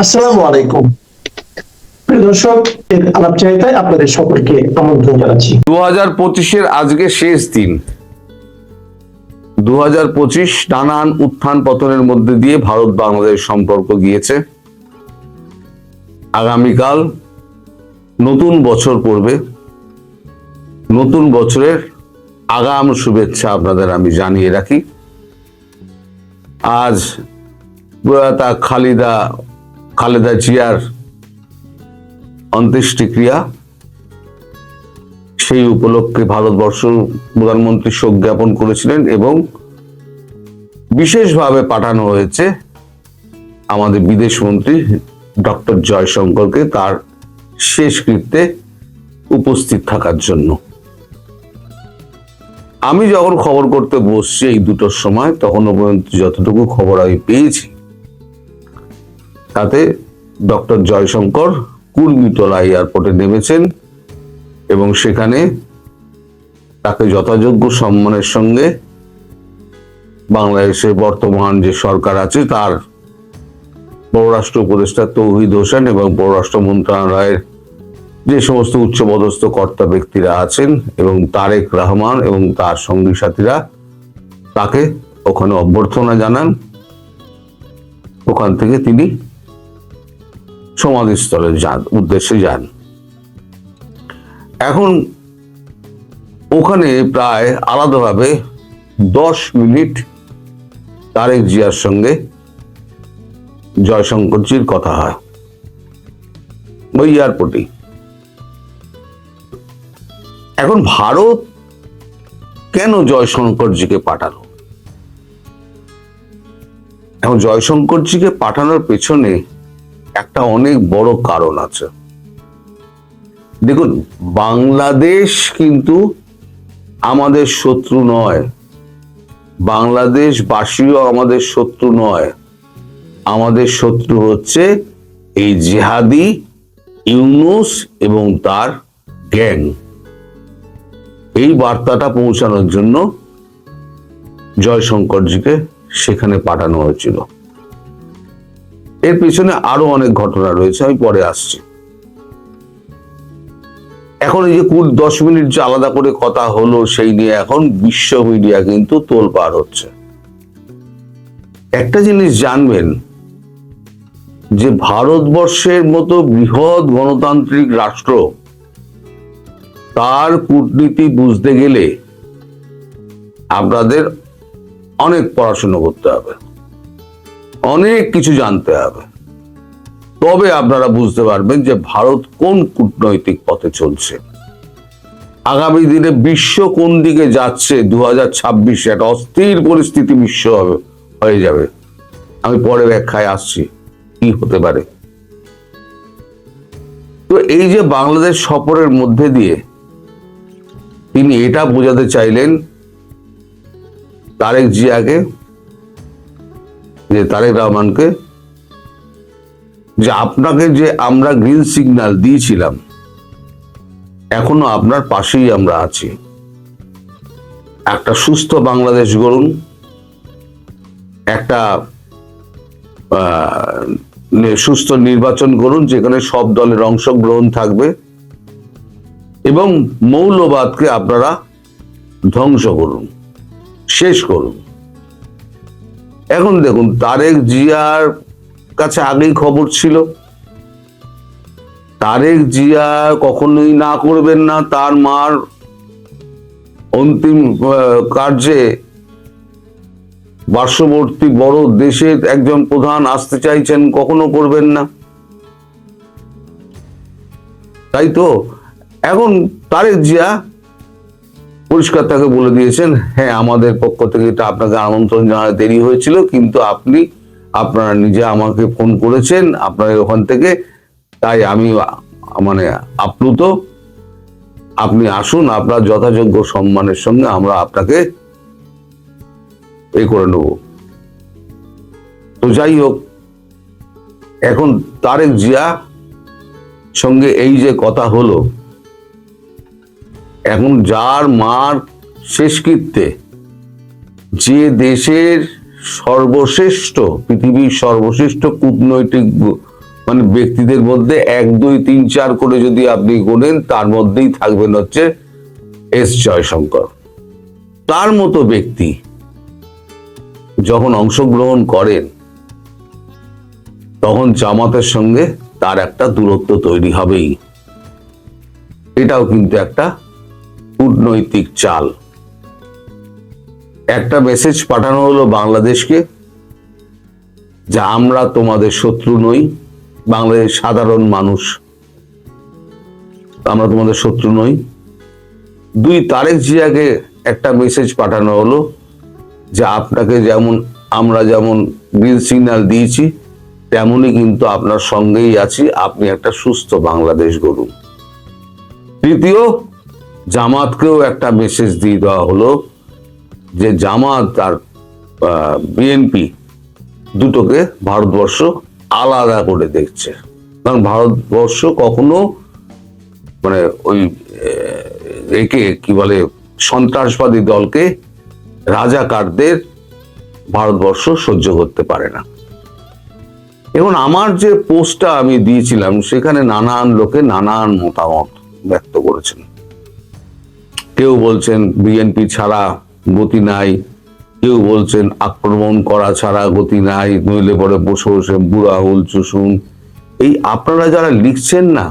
আসসালামু আলাইকুম। আগামীকাল নতুন বছর পড়বে। নতুন বছরের আগাম শুভেচ্ছা আপনাদের আমি জানিয়ে রাখি। আজ প্রয়াতা খালিদা খালেদা জিয়ার অন্ত্যেষ্টিক্রিয়া, সেই উপলক্ষে ভারতবর্ষ প্রধানমন্ত্রী শোক জ্ঞাপন করেছিলেন এবং বিশেষভাবে পাঠানো হয়েছে আমাদের বিদেশ মন্ত্রী ডক্টর জয়শঙ্করকে তার শেষকৃত্যে উপস্থিত থাকার জন্য। আমি যখন খবর করতে বসছি এই দুটোর সময়, তখনও পর্যন্ত যতটুকু খবর আমি পেয়েছি তাতে ডক্টর জয়শঙ্কর কুর্মিটোলা এয়ারপোর্টে নেমেছেন এবং সেখানে তাকে যথাযোগ্য সম্মানের সঙ্গে বাংলাদেশের বর্তমান যে সরকার আছে তার পররাষ্ট্র উপদেষ্টা তৌহিদ হোসেন এবং পররাষ্ট্র মন্ত্রণালয়ের যে সমস্ত উচ্চপদস্থ কর্তা ব্যক্তিরা আছেন এবং তারেক রহমান এবং তার সঙ্গী সাথীরা তাকে ওখানে অভ্যর্থনা জানান। ওখান থেকে তিনি সমাধিস্থলে যান, উদ্দেশ্যে যান। এখন ওখানে প্রায় আলাদাভাবে দশ মিনিট তারেক জিয়ার সঙ্গে জয়শঙ্করজির কথা হয়। ওই এয়ারপোর্টেই। এখন ভারত কেন জয়শঙ্করজিকে পাঠালো? এখন জয়শঙ্করজিকে পাঠানোর পেছনে একটা অনেক বড় কারণ আছে। দেখুন, বাংলাদেশ কিন্তু আমাদের শত্রু নয়। বাংলাদেশ বাসীও আমাদের শত্রু নয়। আমাদের শত্রু হচ্ছে এই জেহাদি, ইউনুস এবং তার গ্যাং। এই বার্তাটা পৌঁছানোর জন্য জয়শঙ্করজিকে সেখানে পাঠানো হয়েছিল। এর পিছনে আরও অনেক ঘটনা রয়েছে, আমি পরে আসছি। এখন এই যে কুল দশ মিনিট যে আলাদা করে কথা হলো, সেই নিয়ে এখন বিশ্ব মিডিয়া কিন্তু তোলপাড় হচ্ছে। একটা জিনিস জানবেন, যে ভারতবর্ষের মতো বৃহৎ গণতান্ত্রিক রাষ্ট্র, তার কূটনীতি বুঝতে গেলে আপনাদের অনেক পড়াশোনা করতে হবে। অনেক কিছু জানতে হবে। তবে আপনারা বুঝতে পারবেন যে ভারত কোন কূটনৈতিক পথে চলছে। আগামী দিনে বিশ্ব কোন দিকে যাচ্ছে দু হাজার ছাব্বিশে একটা অস্থির পরিস্থিতি বিশ্ব হবে, হয়ে যাবে। আমি পরে ব্যাখ্যায় আসছি, কি হতে পারে। তো এই যে বাংলাদেশ সফরের মধ্যে দিয়ে তিনি এটা বোঝাতে চাইলেন, তারেক জিয়াকে যে তারেক রহমানকে যে আপনাকে যে আমরা গ্রিন সিগন্যাল দিয়েছিলাম, এখনও আপনার পাশেই আমরা আছি। একটা সুস্থ বাংলাদেশ গড়ুন, একটা সুস্থ নির্বাচন করুন যেখানে সব দলের অংশগ্রহণ থাকবে, এবং মৌলবাদকে আপনারা ধ্বংস করুন, শেষ করুন। এখন দেখুন, তারেক জিয়ার কাছে আগেই খবর ছিল। তারেক জিয়া কখনোই না করবেন না, তার মার অন্তিম কার্যে পার্শ্ববর্তী বড় দেশের একজন প্রধান আসতে চাইছেন, কখনো করবেন না। তাই তো? এখন তারেক জিয়া পরিষ্কার তাকে বলে দিয়েছেন হ্যাঁ আমাদের পক্ষ থেকে এটা আপনাকে আমন্ত্রণ জানাতে দেরি হয়েছিল, কিন্তু আপনি, আপনারা নিজে আমাকে ফোন করেছেন আপনাদের ওখান থেকে, তাই আমি মানে আপ্লুত। আপনি আসুন, আপনার যথাযোগ্য সম্মানের সঙ্গে আমরা আপনাকে এ করে নেব। তো যাই হোক, এখন তারেক জিয়া সঙ্গে এই যে কথা হলো এখন যার মার শেষকৃত্যে যে দেশের সর্বশ্রেষ্ঠ, পৃথিবীর সর্বশ্রেষ্ঠ কূটনৈতিক মানে ব্যক্তিদের মধ্যে এক, দুই, তিন, চার করে যদি আপনি গোনেন, তার মধ্যেই থাকবেন হচ্ছে এস জয়শঙ্কর। তার মতো ব্যক্তি যখন অংশগ্রহণ করেন, তখন জামাতের সঙ্গে তার একটা দূরত্ব তৈরি হবেই। এটাও কিন্তু একটা কূটনৈতিক চাল। একটা মেসেজ পাঠানো হলো বাংলাদেশকে, যে আমরা তোমাদের শত্রু নই বাংলাদেশ সাধারণ মানুষ। আমরা তোমাদের শত্রু নই। দুই তারেক জিয়াকে একটা মেসেজ পাঠানো হলো, যে আপনাকে যেমন, আমরা যেমন গ্রিন সিগন্যাল দিয়েছি, তেমনই কিন্তু আপনার সঙ্গেই আছি। আপনি একটা সুস্থ বাংলাদেশ গড়ুন। তৃতীয় জামাতকেও একটা মেসেজ দিয়ে দেওয়া হলো যে জামাত আর বিএনপি দুটোকে ভারতবর্ষ আলাদা করে দেখছে। কারণ ভারতবর্ষ কখনো মানে ওই একে কি বলে, সন্ত্রাসবাদী দলকে রাজাকারদের ভারতবর্ষ সহ্য করতে পারে না। এখন আমার যে পোস্টটা আমি দিয়েছিলাম, সেখানে নানান লোকে নানান মতামত ব্যক্ত করেছেন। কেউ বলছেন বিএনপি ছাড়া গতি নাই, কেউ বলছেন আক্রমণ করা ছাড়া গতি নাই, নইলে পরে বসে বসে বুড়া হুল চুষুন। এই আপনারা যারা লিখছেন না,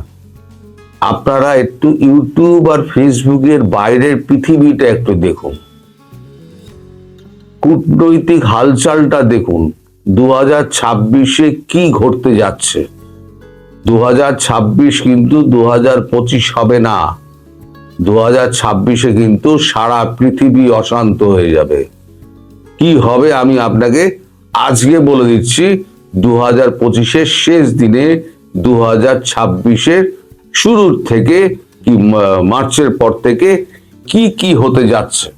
আপনারা একটু ইউটিউব আর ফেসবুকের বাইরের পৃথিবীটা একটু দেখুন। কূটনৈতিক হালচালটা দেখুন দু হাজার ছাব্বিশে কি ঘটতে যাচ্ছে? দু হাজার ছাব্বিশ কিন্তু দু হাজার পঁচিশ হবে না। দু হাজার ছাব্বিশে কিন্তু সারা পৃথিবী অশান্ত হয়ে যাবে। কি হবে আমি আপনাকে আজকে বলে দিচ্ছি দু হাজার পঁচিশের শেষ দিনে দু হাজার ছাব্বিশের শুরুর থেকে কি মার্চের পর থেকে কি কি হতে যাচ্ছে।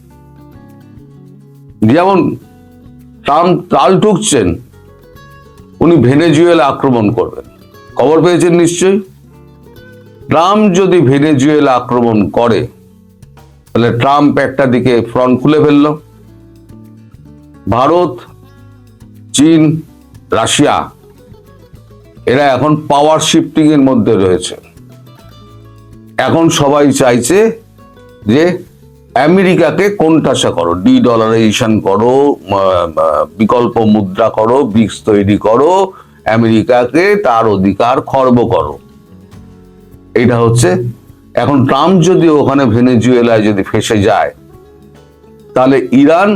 যেমন ট্রাম্প তাল ঠুকছেন উনি ভেনেজুয়েলা আক্রমণ করবেন। খবর পেয়েছেন নিশ্চয়ই? ট্রাম্প যদি ভেনেজুয়েলা আক্রমণ করে, তাহলে ট্রাম্প একটা দিকে ফ্রন্ট খুলে ফেলল। ভারত, চীন, রাশিয়া, এরা এখন পাওয়ার শিফটিং এর মধ্যে রয়েছে। এখন সবাই চাইছে যে আমেরিকাকে কোণঠাসা করো ডি ডলারাইজেশন করো বিকল্প মুদ্রা করো, ব্রিক্স তৈরি করো, আমেরিকাকে তার অধিকার খর্ব করো। এটা হচ্ছে, এখন ট্রাম্প যদি ওখানে ভেনেজুয়েলায় যদি ফেসে যায়, তাহলে ইরান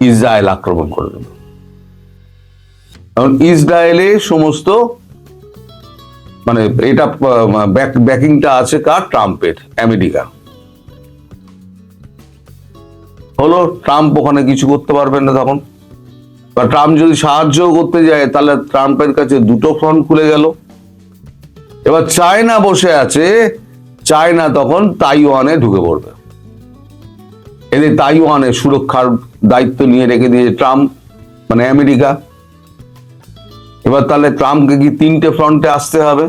ইসরায়েল আক্রমণ করে দেবে। কারণ ইসরায়েলে সমস্ত মানে এটা ব্যাকিংটা আছে কার? ট্রাম্পের, আমেরিকা। হলো, ট্রাম্প ওখানে কিছু করতে পারবেন না তখন। বা ট্রাম্প যদি সাহায্য করতে যায়, তাহলে ট্রাম্পের কাছে দুটো ফ্রন্ট খুলে গেল। এবার চায়না বসে আছে, চায়না তখন তাইওয়ানে ঢুকে পড়বে। এদের তাইওয়ানের সুরক্ষার দায়িত্ব নিয়ে রেখে দিয়েছে ট্রাম্প মানে আমেরিকা। এবার তাহলে ট্রাম্পকে কি তিনটে ফ্রন্টে আসতে হবে?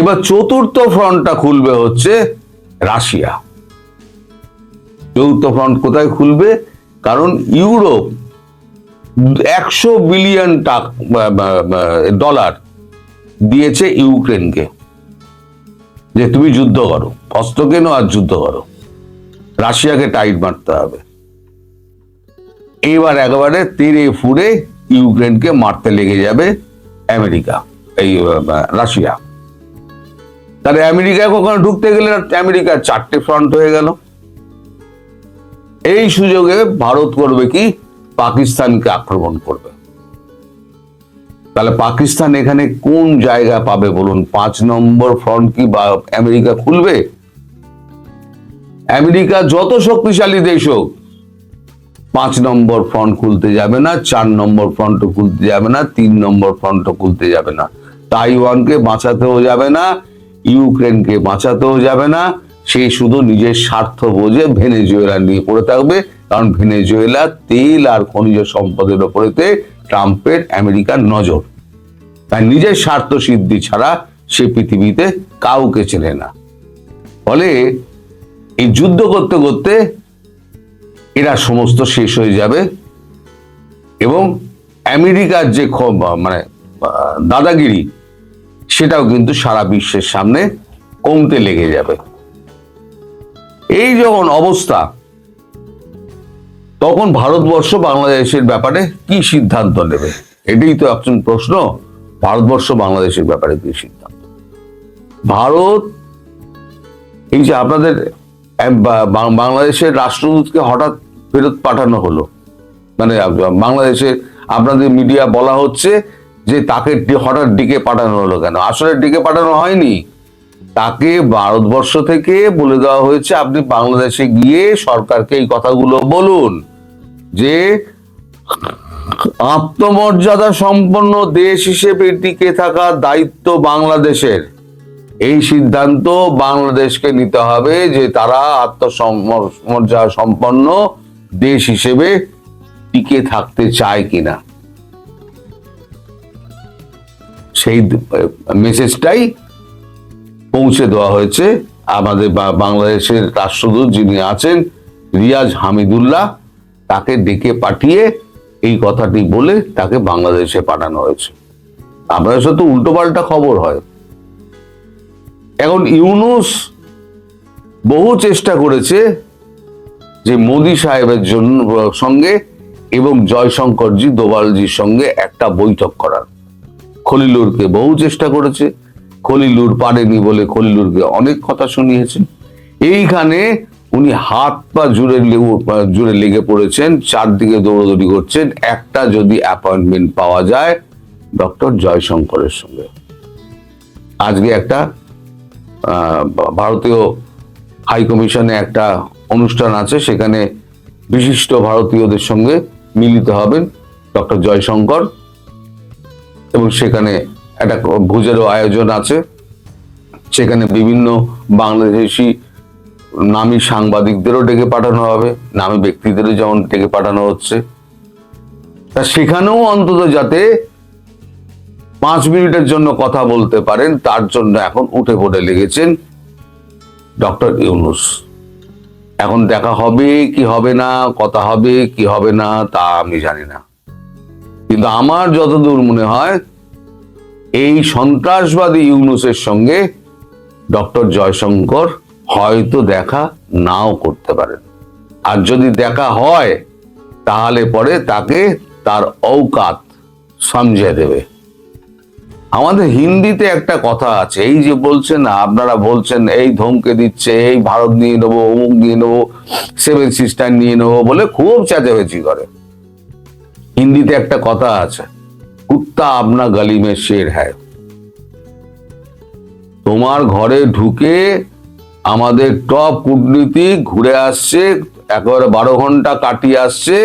এবার চতুর্থ ফ্রন্টটা খুলবে হচ্ছে রাশিয়া। চতুর্থ ফ্রন্ট কোথায় খুলবে? কারণ ইউরোপ একশো বিলিয়ন টাকা ডলার দিয়েছে ইউক্রেনকে যে তুমি যুদ্ধ করো অস্ত্র কেনো আর যুদ্ধ করো। রাশিয়াকে টাইট মারতে হবে। এবার একেবারে তীরে ফুড়ে ইউক্রেনকে মারতে লেগে যাবে আমেরিকা, এই রাশিয়া। তাহলে আমেরিকায় কখনো ঢুকতে গেলে আমেরিকার চারটে ফ্রন্ট হয়ে গেল। এই সুযোগে ভারত করবে কি? পাকিস্তানকে আক্রমণ করবে। তাহলে পাকিস্তান এখানে কোন জায়গা পাবে বলুন? পাঁচ নম্বর ফ্রন্ট কি বা আমেরিকা খুলবে? আমেরিকা যত শক্তিশালী দেশ হোক, পাঁচ নম্বর ফ্রন্ট খুলতে যাবে না, চার নম্বর ফ্রন্ট খুলতে যাবে না, তিন নম্বর ফ্রন্ট খুলতে যাবে না। তাইওয়ানকে বাঁচাতেও যাবে না, ইউক্রেনকে বাঁচাতেও যাবে না, সে শুধু নিজের স্বার্থ বোঝে ভেনেজুয়েলা নিয়ে পড়ে থাকবে, কারণ ভেনেজুয়েলা তেল আর খনিজ সম্পদের ওপরেতে ট্রাম্পের আমেরিকার নজর। তাই নিজের স্বার্থ সিদ্ধি ছাড়া সে পৃথিবীতে কাউকে চেনে না। ফলে এই যুদ্ধ করতে করতে এরা সমস্ত শেষ হয়ে যাবে এবং আমেরিকার যে মানে দাদাগিরি, সেটাও কিন্তু সারা বিশ্বের সামনে কমতে লেগে যাবে। এই যখন অবস্থা তখন ভারতবর্ষ বাংলাদেশের ব্যাপারে কি সিদ্ধান্ত নেবে? এটাই তো একজন প্রশ্ন, ভারতবর্ষ বাংলাদেশের ব্যাপারে কি সিদ্ধান্ত? ভারত, এই যে আপনাদের বাংলাদেশের রাষ্ট্রদূতকে হঠাৎ ফেরত পাঠানো হলো। মানে বাংলাদেশে আপনাদের মিডিয়া বলা হচ্ছে যে তাকে হঠাৎ ডেকে পাঠানো হলো কেন? আসলে ডেকে পাঠানো হয়নি। তাকে ভারতবর্ষ থেকে বলে দেওয়া হয়েছে, আপনি বাংলাদেশে গিয়ে সরকারকে এই কথাগুলো বলুন যে আত্মমর্যাদা সম্পন্ন দেশ হিসেবে টিকে থাকার দায়িত্ব বাংলাদেশের? এই সিদ্ধান্ত বাংলাদেশকে নিতে হবে যে তারা আত্মমর্যাদা সম্পন্ন দেশ হিসেবে টিকে থাকতে চায় কিনা। সেই মেসেজটাই পৌঁছে দেওয়া হয়েছে। আমাদের বাংলাদেশের রাষ্ট্রদূত যিনি আছেন, রিয়াজ হামিদুল্লাহ, তাকে ডেকে পাঠিয়ে এই কথাটি বলে তাকে বাংলাদেশে পাঠানো হয়েছে। আমাদের সাথে উল্টো পাল্টা খবর হয়। এখন ইউনুস বহু চেষ্টা করেছে যে মোদি সাহেবের জন্য সঙ্গে এবং জয়শঙ্করজি দোবালজির সঙ্গে একটা বৈঠক করার। খলিলুরকে বহু চেষ্টা করেছে। খলিলুর পারেনি বলে খলিলুরকে অনেক কথা শুনিয়েছেন। এইখানে উনি হাত পা জুড়ে জুড়ে লেগে পড়েছেন, চারদিকে দৌড়দৌড়ি করছেন। একটা যদি অ্যাপয়েন্টমেন্ট পাওয়া যায় ডক্টর জয়শঙ্করের সঙ্গে। আজকে একটা ভারতীয় হাই কমিশনে একটা অনুষ্ঠান আছে, সেখানে বিশিষ্ট ভারতীয়দের সঙ্গে মিলিত হবেন ডক্টর জয়শঙ্কর এবং সেখানে একটা ভোজেরও আয়োজন আছে, সেখানে বিভিন্ন বাংলাদেশি নামী সাংবাদিকদেরও ডেকে পাঠানো হবে, নামী ব্যক্তিদেরও যেমন ডেকে পাঠানো হচ্ছে। তা সেখানেও অন্তত যাতে পাঁচ মিনিটের জন্য কথা বলতে পারেন, তার জন্য এখন উঠে পড়ে লেগেছেন ডক্টর ইউনুস। এখন দেখা হবে কি হবে না, কথা হবে কি হবে না, তা আমি জানি না। কিন্তু আমার যতদূর মনে হয় এই সন্ত্রাসবাদী ইউনুসের সঙ্গে ডক্টর জয়শঙ্কর হয়তো দেখা নাও করতে পারেন। আর যদি দেখা হয়, তাহলে পরে তাকে তার ঔকাত সমঝে দেবে। আমাদের হিন্দিতে একটা কথা আছে, এই যে বলছেন না আপনারা বলছেন, এই ধমকে দিচ্ছে, এই ভারত নিয়ে নেব, অমুক নিয়ে নেব, সেভেন সিস্টার নিয়ে নেব বলে খুব চেঁচামেচি করে। হিন্দিতে একটা কথা আছে কুত্তা আপনা গলি শের হ্যায়। তোমার ঘরে ঢুকে আমাদের টপ কূটনীতিক ঘুরে আসছে, একেবারে বারো ঘণ্টা কাটিয়ে আসছে,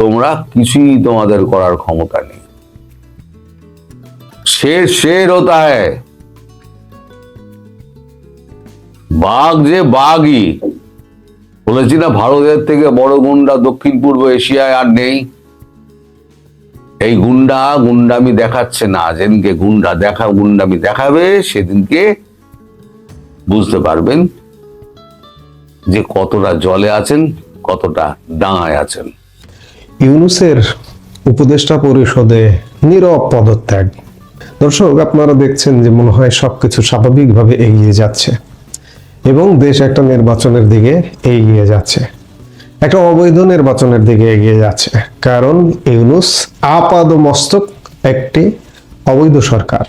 তোমরা কিছুই তোমাদের করার ক্ষমতা নেই। শের শের হতা বাঘ যে বাঘই, বলেছি না ভারতের থেকে বড় গুন্ডা দক্ষিণ পূর্ব এশিয়ায় আর নেই। এই গুন্ডা গুন্ডামি দেখাচ্ছে না। যেদিনকে গুন্ডা দেখা, গুন্ডামি দেখাবে, সেদিনকে বুঝতে পারবেন যে কতটা জলে আছেন, কতটা ডাঙায় আছেন। ইউনুসের উপদেষ্টা পরিষদে নীরব পদত্যাগ। দর্শক, আপনারা দেখছেন যে মনে হয় সবকিছু স্বাভাবিকভাবে এগিয়ে যাচ্ছে এবং দেশ একটা নির্বাচনের দিকে এগিয়ে যাচ্ছে। একটা অবৈধ নির্বাচনের দিকে এগিয়ে যাচ্ছে। কারণ ইউনুস আপাদ মস্তক একটি অবৈধ সরকার।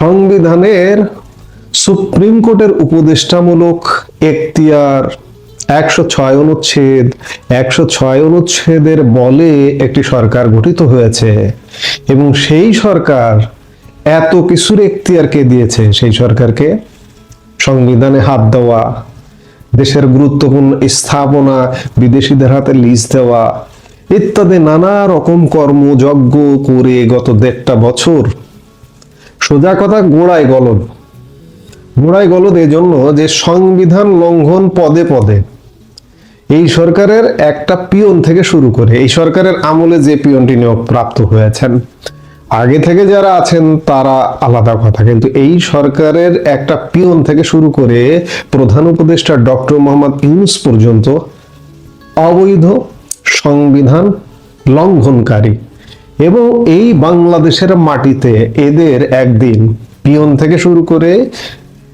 সংবিধানের সুপ্রিম কোর্টের উপদেষ্টামূলক এখতিয়ার একশো ছয় অনুচ্ছেদ, একশো ছয় অনুচ্ছেদের বলে একটি সরকার গঠিত হয়েছে এবং সেই সরকার এত কিছুর এখতিয়ারকে দিয়েছে, সেই সরকারকে সংবিধানে হাত দেওয়া দেশের গুরুত্বপূর্ণ স্থাপনা, বিদেশিদের হাতে লিজ দেওয়া, ইত্যাদি নানা রকম কর্মযজ্ঞ করে গত দেড়টা বছর। সোজা কথা, গোড়ায় গলদ গোড়ায় গলদ এজন্য যে সংবিধান লঙ্ঘন পদে পদে। এই সরকারের একটা পিয়ন থেকে শুরু করে, এই সরকারের আমলে যে পিয়নটি নিয়োগ প্রাপ্ত হয়েছেন। আগে থেকে যারা আছেন, তারা আলাদা কথা। কিন্তু এই সরকারের একটা পিয়ন থেকে শুরু করে প্রধান উপদেষ্টা ডক্টর মোহাম্মদ ইউনুস পর্যন্ত অবৈধ সংবিধান লঙ্ঘনকারী। এবং এই বাংলাদেশের মাটিতে এদের একদিন পিয়ন থেকে শুরু করে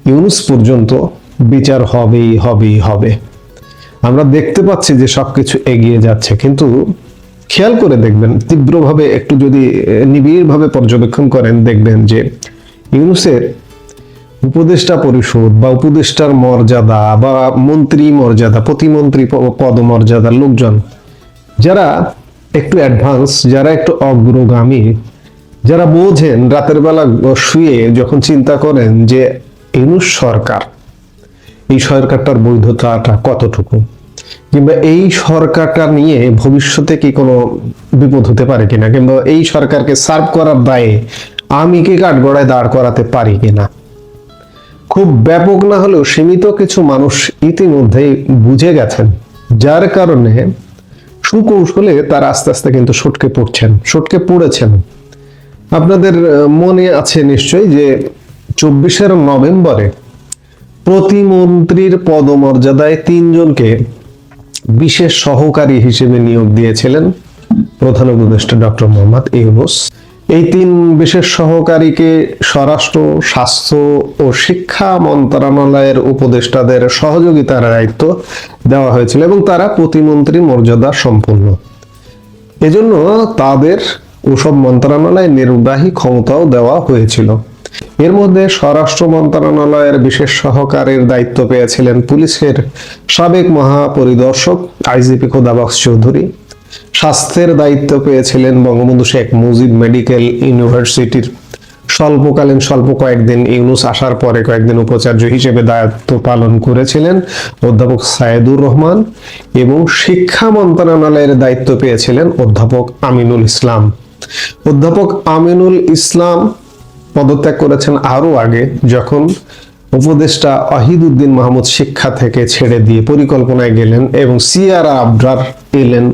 ইউনুস পর্যন্ত বিচার হবেই হবেই, হবে। আমরা দেখতে পাচ্ছি যে সবকিছু এগিয়ে যাচ্ছে। কিন্তু খেয়াল করে দেখবেন, তীব্রভাবে একটু যদি নিবিড়ভাবে পর্যবেক্ষণ করেন, দেখবেন যে ইউনুসের উপদেষ্টা পরিষদ বা উপদেষ্টার মর্যাদা বা মন্ত্রী মর্যাদা, প্রতিমন্ত্রী পদমর্যাদার লোকজন, যারা একটু অ্যাডভান্স যারা একটু অগ্রগামী, যারা বোঝেন, রাতের বেলা শুয়ে যখন চিন্তা করেন যে ইউনুস সরকার, এই সরকারটার বৈধতাটা কতটুকু? কিংবা এই সরকারটা নিয়ে ভবিষ্যতে কি কোনো বিপদ হতে পারে কিনা? কিংবা এই সরকারকে সার্ভ করার দায়ে আমি কি কাঠগড়ায় দাঁড় করাতে পারি কিনা? খুব ব্যাপক না হলেও সীমিত কিছু মানুষ ইতিমধ্যেই বুঝে গেছেন, যার কারণে সুকৌশলে তারা আস্তে আস্তে কিন্তু সটকে পড়ছেন, সটকে পড়েছেন। আপনাদের মনে আছে নিশ্চয়ই যে চব্বিশের নভেম্বরে প্রতিমন্ত্রীর পদমর্যাদায় তিনজনকে বিশেষ সহকারী হিসেবে নিয়োগ দিয়েছিলেন প্রধান উপদেষ্টা ডক্টর মোহাম্মদ ইউনুস। এই তিন বিশেষ সহকারীকে স্বরাষ্ট্র, স্বাস্থ্য ও শিক্ষা মন্ত্রণালয়ের উপদেষ্টাদের সহযোগিতার দায়িত্ব দেওয়া হয়েছিল এবং তারা প্রতিমন্ত্রী মর্যাদা সম্পন্ন। এজন্য তাদের ওসব মন্ত্রণালয়ে নির্বাহী ক্ষমতাও দেওয়া হয়েছিল। এর মধ্যে স্বরাষ্ট্র মন্ত্রণালয়ের বিশেষ সহকারীর দায়িত্ব পেয়েছিলেন পুলিশের সাবেক মহাপরিদর্শক আইজিপি খোদাবক্স চৌধুরী। স্বাস্থ্যের দায়িত্ব পেয়েছিলেন বঙ্গবন্ধু শেখ মুজিব মেডিকেল ইউনিভার্সিটির। স্বল্পকালীন স্বল্প কয়েকদিন ইউনুস আসার পরে কয়েকদিন উপাচার্য হিসেবে দায়িত্ব পালন করেছিলেন অধ্যাপক সায়েদুর রহমান এবং শিক্ষা মন্ত্রণালয়ের দায়িত্ব পেয়েছিলেন অধ্যাপক আমিনুল ইসলাম। অধ্যাপক আমিনুল ইসলাম পদত্যাগ করেছেন আরও আগে, যখন উপদেষ্টা আহিদুদ্দিন মাহমুদ শিক্ষা থেকে ছেড়ে দিয়ে পরিকল্পনায় গেলেন এবং সিয়ারা আবরার এলেন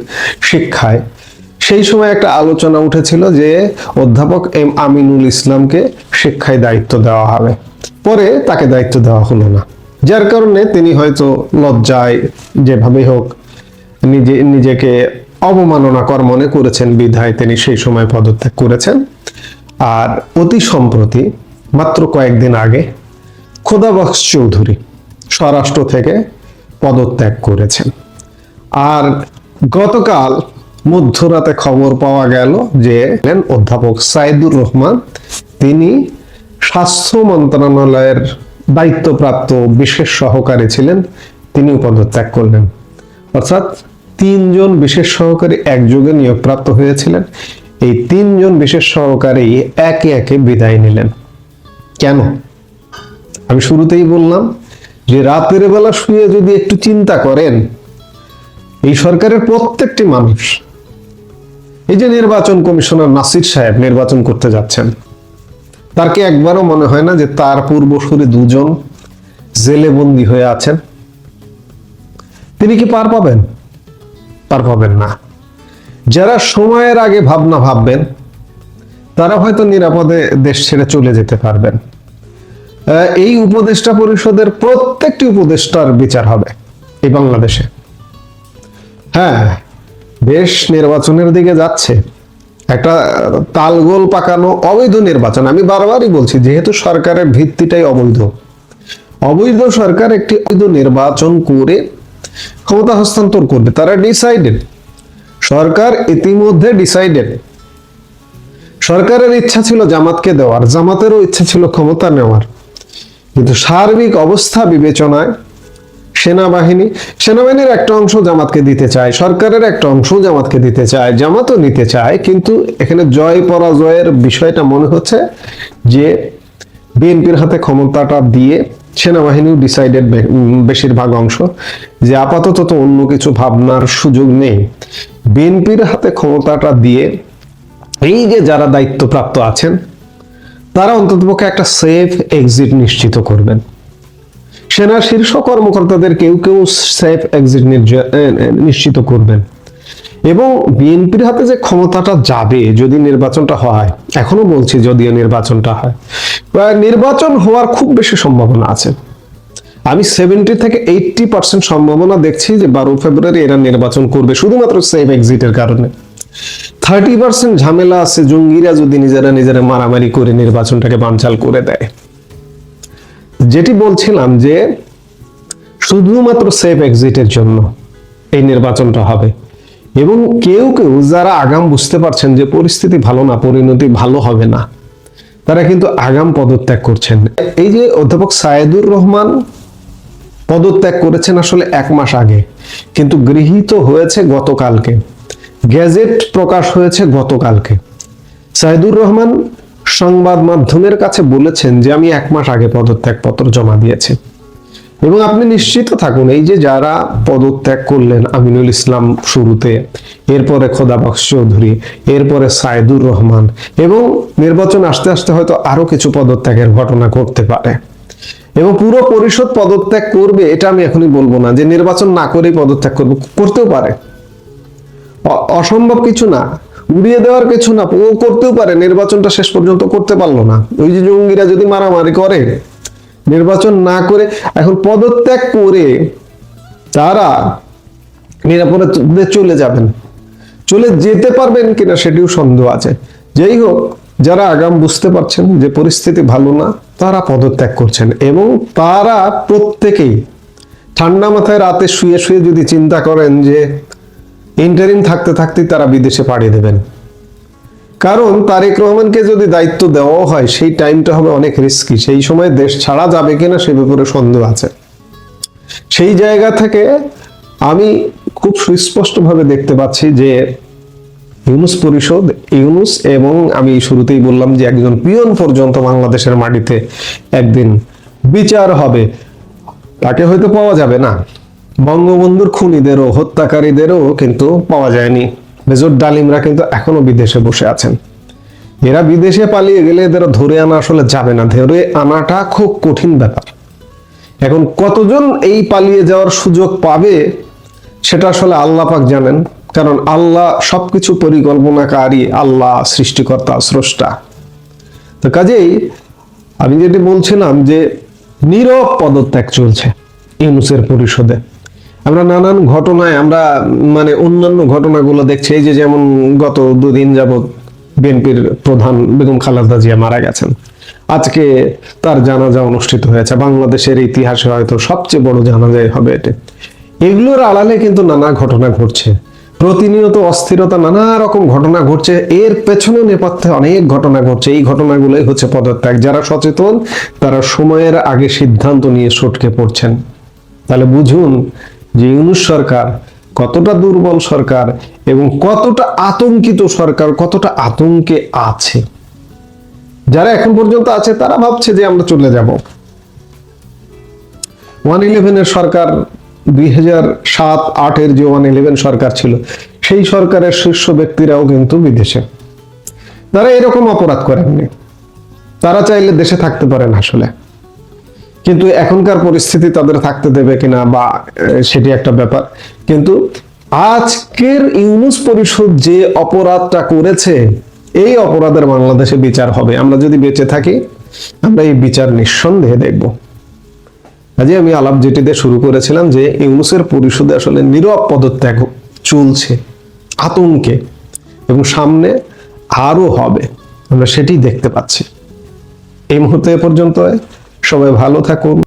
শিক্ষায়। সেই সময় একটা আলোচনা উঠেছিল যে অধ্যাপক এম আমিনুল ইসলামকে শিক্ষায় দায়িত্ব দেওয়া হবে। পরে তাকে দায়িত্ব দেওয়া হলো না। যার কারণে তিনি হয়তো লজ্জায় যেভাবে হোক নিজে, নিজেকে অবমাননাকর মনে করেছেন, বিধায় তিনি সেই সময় পদত্যাগ করেছেন। আর অতি সম্প্রতি, মাত্র কয়েকদিন আগে খোদাবক্স চৌধুরী স্বরাষ্ট্র থেকে পদত্যাগ করেছেন। আর গতকাল মধ্যরাতে খবর পাওয়া গেল যে অধ্যাপক সাইদুর রহমান। তিনি স্বাস্থ্য মন্ত্রণালয়ের দায়িত্বপ্রাপ্ত বিশেষ সহকারী ছিলেন তিনি পদত্যাগ করলেন। অর্থাৎ তিনজন বিশেষ সহকারী একযোগে নিয়োগপ্রাপ্ত হয়েছিলেন। এই তিনজন বিশেষ সহকারী একে একে বিদায় নিলেন। কেন? আমি শুরুতেই বললাম যে রাতের বেলা শুয়ে যদি একটু চিন্তা করেন, এই সরকারের প্রত্যেকটি মানুষ, এই যে নির্বাচন কমিশনার নাসির সাহেব নির্বাচন করতে যাচ্ছেন, তার কি একবারও মনে হয় না যে তার পূর্বসূরি দুজন জেলে বন্দী হয়ে আছেন? তিনি কি পার পাবেন? পার পাবেন না। যারা সময়ের আগে ভাবনা ভাববেন, তারা হয়তো নিরাপদে দেশ ছেড়ে চলে যেতে পারবেন। এই উপদেষ্টা পরিষদের প্রত্যেকটি উপদেষ্টার বিচার হবে এই বাংলাদেশে। হ্যাঁ দেশ নির্বাচনের দিকে যাচ্ছে। একটা তালগোল পাকানো অবৈধ নির্বাচন, আমি বারবারই বলছি, যেহেতু সরকারের ভিত্তিটাই অবৈধ। অবৈধ সরকার একটি অবৈধ নির্বাচন করে ক্ষমতা হস্তান্তর করবে, তারা ডিসাইডেড সরকার ইতিমধ্যে ডিসাইডেড সরকারের ইচ্ছা ছিল জামাতকে দেওয়ার, জামাতেরও ইচ্ছা ছিল ক্ষমতা নেওয়ার। কিন্তু সার্বিক অবস্থা বিবেচনায় সেনাবাহিনী, সেনাবাহিনীর একটা অংশ জামাতকে দিতে চায়, সরকারের একটা অংশ জামাতকে দিতে চায়, জামাতও নিতে চায়, কিন্তু এখানে জয় পরাজয়ের বিষয়টা মনে হচ্ছে যে বিএনপির হাতে ক্ষমতাটা দিয়ে সেনাবাহিনীও ডিসাইডেড বেশিরভাগ অংশ যে আপাতত তো অন্য কিছু ভাবনার সুযোগ নেই। বিএনপির হাতে ক্ষমতাটা দিয়ে এই যে যারা দায়িত্বপ্রাপ্ত আছেন, তারা অন্ততপক্ষে একটা সেফ এক্সিট নিশ্চিত করবেন। সেনার শীর্ষ কর্মকর্তাদের কেউ কেউ সেফ এক্সিট নিশ্চিত করবেন। এবং বিএনপির হাতে যে ক্ষমতাটা যাবে যদি নির্বাচনটা হয়, এখনও বলছি যদিও নির্বাচনটা হয় নির্বাচন হওয়ার খুব বেশি সম্ভাবনা আছে। আমি সেভেন্টি থেকে এইটটি পার্সেন্ট সম্ভাবনা দেখছি যে বারো ফেব্রুয়ারি এরা নির্বাচন করবে, শুধুমাত্র সেফ এক্সিটের কারণে। থার্টি পার্সেন্ট ঝামেলা আছে, জঙ্গিরা যদি নিজেরা নিজেরা মারামারি করে নির্বাচনটাকে বানচাল করে দেয়। যেটি বলছিলাম যে শুধুমাত্র সেফ এক্সিটের জন্য এই নির্বাচনটা হবে। এবং কেউ কেউ যারা আগাম বুঝতে পারছেন যে পরিস্থিতি ভালো না, পরিণতি ভালো হবে না, তারা কিন্তু আগাম পদত্যাগ করছেন। এই যে অধ্যাপক সায়েদুর রহমান পদত্যাগ করেছেন আসলে এক মাস আগে। কিন্তু গৃহীত হয়েছে গতকালকে। গ্যাজেট প্রকাশ হয়েছে গতকালকে। সাইদুর রহমান সংবাদ মাধ্যমের কাছে বলেছেন যে, আমি এক মাস আগে পদত্যাগ পত্র জমা দিয়েছি। এবং আপনি নিশ্চিত থাকুন, এই যে যারা পদত্যাগ করলেন আমিনুল ইসলাম শুরুতে, এরপরে খোদাবক্স চৌধুরী, এরপরে সাইদুর রহমান, এবং নির্বাচন আসতে আসতে হয়তো আরও কিছু পদত্যাগের ঘটনা ঘটতে পারে। এবং পুরো পরিষদ পদত্যাগ করবে, এটা আমি এখনই বলব না, যে নির্বাচন না করেই পদত্যাগ করবে, করতেও পারে। অসম্ভব কিছু না, উড়িয়ে দেওয়ার কিছু না, ও করতেও পারে, নির্বাচনটা শেষ পর্যন্ত করতে পারল না। ওই যে জঙ্গিরা যদি মারামারি করে, নির্বাচন না করে, এখন পদত্যাগ করে তারা নিরাপদে চলে যাবেন। চলে যেতে পারবেন কিনা সেটিও সন্দেহ আছে। যেই হোক যারা আগাম বুঝতে পারছেন যে পরিস্থিতি ভালো না, তারা পদত্যাগ করছেন এবং তারা প্রত্যেকেই ঠান্ডা মাথায় রাতে শুয়ে শুয়ে যদি চিন্তা করেন যে ইন্টারিম থাকতে থাকতে তারা বিদেশে পাড়ি দেবেন। কারণ তারেক রহমানকে যদি দায়িত্ব দেওয়া হয়, সেই টাইমটা হবে অনেক রিস্কি সেই সময় দেশ ছাড়া যাবে কিনা সে ব্যাপারে সন্দেহ আছে। সেই জায়গা থেকে আমি খুব সুস্পষ্টভাবে দেখতে পাচ্ছি যে ইউনুস পরিষদ, ইউনুস এবং আমি শুরুতেই বললাম যে একজন পিয়ন পর্যন্ত বাংলাদেশের মাটিতে একদিন বিচার হবে। তাকে হয়তো পাওয়া যাবে না। বঙ্গবন্ধুর খুনিদেরও, হত্যাকারীদেরও কিন্তু পাওয়া যায়নি। মেজর ডালিমরা কিন্তু এখনও বিদেশে বসে আছেন। এরা বিদেশে পালিয়ে গেলে এদের ধরে আনা আসলে যাবে না। ধরে আনাটা খুব কঠিন ব্যাপার। এখন কতজন এই পালিয়ে যাওয়ার সুযোগ পাবে, সেটা আসলে আল্লাহ পাক জানেন। কারণ আল্লাহ সবকিছু পরিকল্পনাকারী আল্লাহ সৃষ্টিকর্তা, স্রষ্টা। তো কাজেই আমি যেটি বলছিলাম যে নীরব পদত্যাগ চলছে ইউনুসের পরিষদে। আমরা নানান ঘটনায় আমরা মানে অন্যান্য ঘটনাগুলো দেখছি। এই যে যেমন গত দুদিন যাবৎ বিএনপির প্রধান বেগম খালেদা জিয়া মারা গেছেন। আজকে তার জানাজা অনুষ্ঠিত হয়েছে। বাংলাদেশের ইতিহাসে হয়তো সবচেয়ে বড় জানাজাই হবে এটি। এগুলোর আড়ালে কিন্তু নানা ঘটনা ঘটছে। প্রতিনিয়ত অস্থিরতা নানা রকম ঘটনা ঘটছে। এর পেছনে নেপথ্যে অনেক ঘটনা ঘটছে। এই ঘটনাগুলোই হচ্ছে পদত্যাগ। যারা সচেতন, তারা সময়ের আগে সিদ্ধান্ত নিয়ে সটকে পড়ছেন। তাহলে বুঝুন যে ইউনুস সরকার কতটা দুর্বল সরকার এবং কতটা আতঙ্কিত সরকার, কতটা আতঙ্কে আছে। যারা এখন পর্যন্ত আছে, তারা ভাবছে যে আমরা চলে যাব। ওয়ান ইলেভেনের সরকার দুই হাজার সাত, আটের যে ওয়ান ইলেভেন সরকার ছিল, সেই সরকারের শীর্ষ ব্যক্তিরাও কিন্তু বিদেশে। তারা এরকম অপরাধ করেননি। তারা চাইলে দেশে থাকতে পারেন আসলে। কিন্তু এখনকার পরিস্থিতি তাদের থাকতে দেবে কিনা বা সেটি একটা ব্যাপার। কিন্তু আজকের ইউনুস পরিষদ যে অপরাধটা করেছে, এই অপরাধের বাংলাদেশে বিচার হবে। আমরা যদি বেঁচে থাকি, আমরা এই বিচার নিঃসন্দেহে দেখব। কাজে আমি আলাপ যেটিতে শুরু করেছিলাম যে ইউনুসের পরিষদে আসলে নীরব পদত্যাগ চলছে, আতঙ্কে এবং সামনে আরও হবে। আমরা সেটি দেখতে পাচ্ছি। এই মুহূর্তে পর্যন্ত সবাই ভালো থাকুন।